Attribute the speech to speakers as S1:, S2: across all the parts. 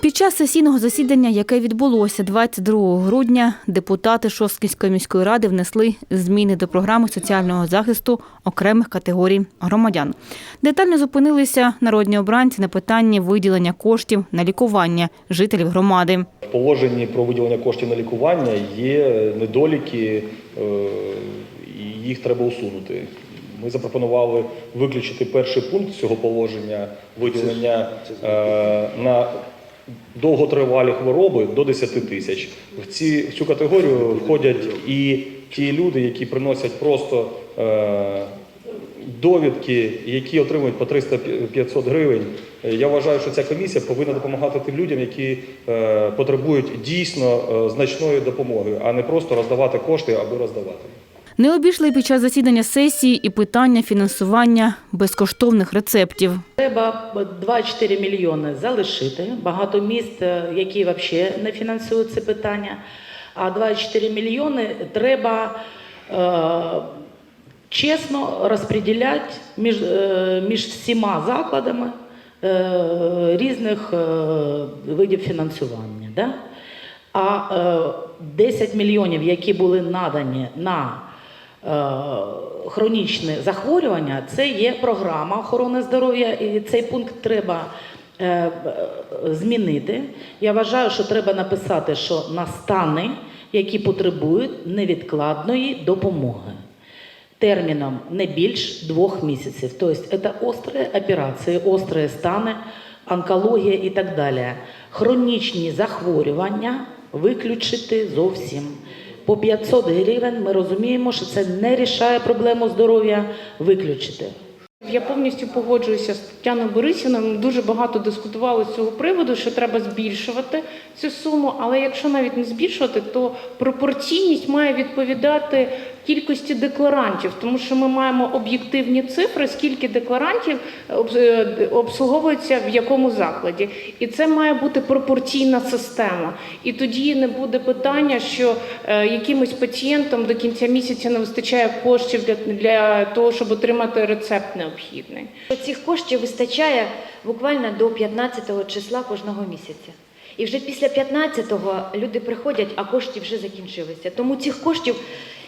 S1: Під час сесійного засідання, яке відбулося 22 грудня, депутати Шосткінської міської ради внесли зміни до програми соціального захисту окремих категорій громадян. Детально зупинилися народні обранці на питанні виділення коштів на лікування жителів громади.
S2: В положенні про виділення коштів на лікування є недоліки, е, їх треба усунути. Ми запропонували виключити перший пункт цього положення виділення е, на довготривалі хвороби до 10 тисяч. В, ці, в цю категорію входять і ті люди, які приносять просто е, довідки, які отримують по 300-500 гривень. Я вважаю, що ця комісія повинна допомагати тим людям, які е, потребують дійсно е, значної допомоги, а не просто роздавати кошти аби роздавати.
S1: Не обійшли під час засідання сесії і питання фінансування безкоштовних рецептів.
S3: Треба 2-4 мільйони залишити. Багато міст, е, які взагалі не фінансують це питання. А 2-4 мільйони треба е, чесно розподіляти між, е, між всіма закладами е, різних е, видів фінансування. Да? А е, 10 мільйонів, які були надані на хронічне захворювання, це є програма охорони здоров'я, і цей пункт треба е, е, змінити. Я вважаю, що треба написати, що на стани, які потребують невідкладної допомоги. Терміном не більш двох місяців. Тобто це острі операції, острі стани, онкологія і так далі. Хронічні захворювання виключити зовсім. По 500 гривень ми розуміємо, що це не рішає проблему здоров'я виключити.
S4: Я повністю погоджуюся з Тетяною Борисівною. Ми дуже багато дискутували з цього приводу, що треба збільшувати цю суму. Але якщо навіть не збільшувати, то пропорційність має відповідати кількості декларантів, тому що ми маємо об'єктивні цифри, скільки декларантів обс- е, обслуговується в якому закладі. І це має бути пропорційна система. І тоді не буде питання, що е, якимось пацієнтам до кінця місяця не вистачає коштів для, для того, щоб отримати рецепт необхідний.
S5: Цих коштів вистачає буквально до 15 числа кожного місяця. І вже після 15-го люди приходять, а коштів вже закінчилися. Тому цих коштів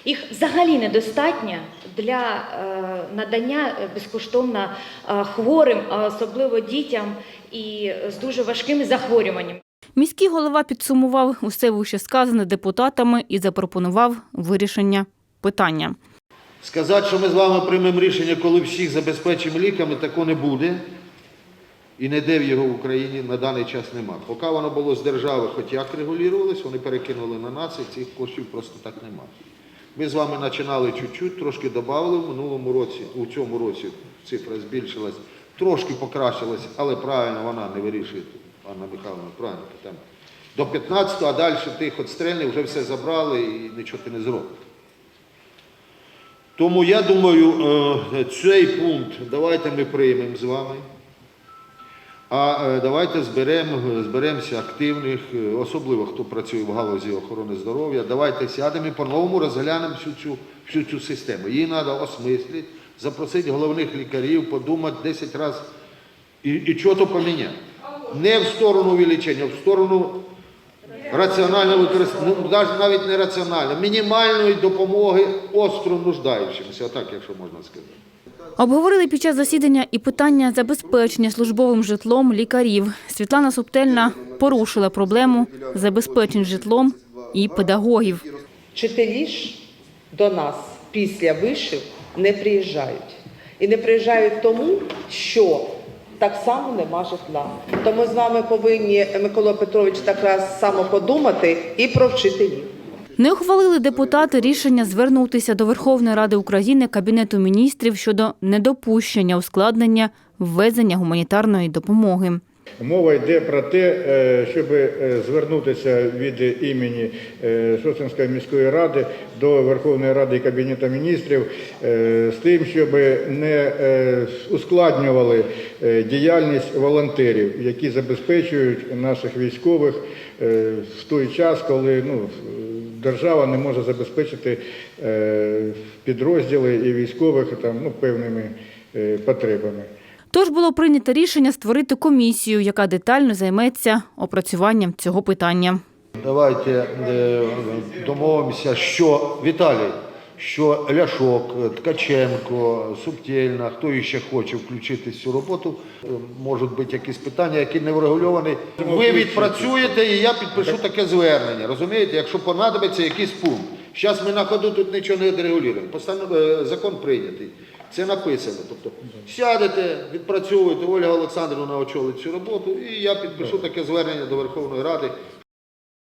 S5: їх взагалі недостатньо для е, надання е, безкоштовно е, хворим, а особливо дітям і з дуже важкими захворюваннями.
S1: Міський голова підсумував усе вище сказане депутатами і запропонував вирішення питання.
S6: Сказати, що ми з вами приймемо рішення, коли всіх забезпечимо ліками, такого не буде. І ніде в його в Україні на даний час нема. Поки воно було з держави, хоч як регулювалось, вони перекинули на нас, і цих коштів просто так нема. Ми з вами починали чуть-чуть, трошки додали в минулому році, у цьому році цифра збільшилась, трошки покращилась, але правильно вона не вирішує, Анна Михайловна, правильно питання. До 15-го, а далі тих отстрельних вже все забрали і нічого ти не зробиш. Тому я думаю, е, цей пункт давайте ми приймемо з вами. А е, давайте зберемо, зберемося активних, е, особливо хто працює в галузі охорони здоров'я. Давайте сядемо і по-новому розглянемо всю цю, всю цю систему. Її треба осмислити, запросити головних лікарів, подумати 10 разів і, і що то поміняти. Не в сторону увеличення, а в сторону раціонального використання, ну, навіть- не раціонально, мінімальної допомоги остро нуждаючимся, отак, якщо можна сказати.
S1: Обговорили під час засідання і питання забезпечення службовим житлом лікарів. Світлана Субтельна порушила проблему забезпечень житлом і педагогів.
S7: Вчителі ж до нас після вишів не приїжджають. І не приїжджають тому, що так само нема житла. Тому з вами повинні, Микола Петрович, так само подумати і про вчителів.
S1: Не ухвалили депутати рішення звернутися до Верховної Ради України Кабінету міністрів щодо недопущення ускладнення ввезення гуманітарної допомоги.
S8: Мова йде про те, е, щоб е, звернутися від імені е, міської ради до Верховної Ради і Кабінету міністрів з тим, щоб не ускладнювали діяльність волонтерів, які забезпечують наших військових в той час, коли ну, держава не може забезпечити е, підрозділи і військових там, ну, певними е, потребами.
S1: Тож було прийнято рішення створити комісію, яка детально займеться опрацюванням цього питання.
S6: Давайте е, домовимося, що Віталій, що Ляшок, Ткаченко, Субтєльна, хто ще хоче включити цю роботу, е, можуть бути якісь питання, які не врегульовані. Ви відпрацюєте, і я підпишу таке звернення. Розумієте, якщо понадобиться якийсь пункт. Зараз ми на ходу тут нічого не регулюємо. Постанов... е, Закон прийнятий. Це написано. Тобто сядете, відпрацьовуєте, Ольга Олександрівна очолить цю роботу, і я підпишу таке звернення до Верховної Ради